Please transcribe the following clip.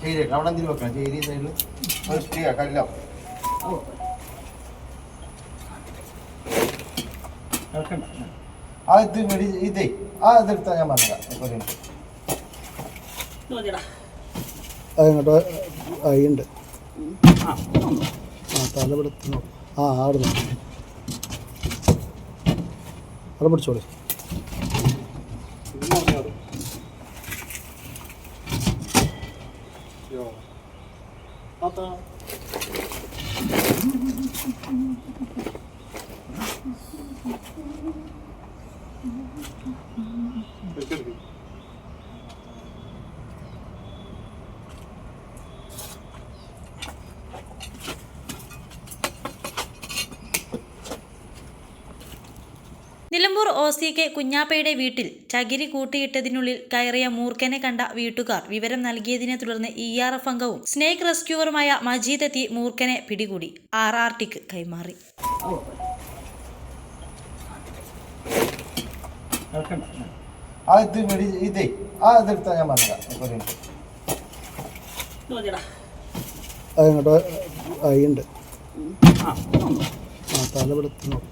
ചേരി അവിടെ എന്തിനു വെക്കണം? ചേരി സൈഡിൽ ഫസ്റ്റ് കല്ലോ. ആ ഇത് മെഡി ഇതേ. ആ ഇതെടുത്താ ഞാൻ ആ തലപിടുത്ത ആ അവിടെ നിന്ന് Thank പിടിച്ചോളി നിലമ്പൂർ ഒ സി കെ കുഞ്ഞാപ്പയുടെ വീട്ടിൽ ചകിരി കൂട്ടിയിട്ടതിനുള്ളിൽ കയറിയ മൂർഖനെ കണ്ട വീട്ടുകാർ വിവരം നൽകിയതിനെ തുടർന്ന് ഇ ആർ എഫ് അംഗവും സ്നേക് റെസ്ക്യൂവറുമായ മജീദ് എത്തി മൂർഖനെ പിടികൂടി. ആർ ആർ ടിക്ക് കൈമാറി. അങ്ങോട്ട് ഉണ്ട് ആ തലപിടുത്ത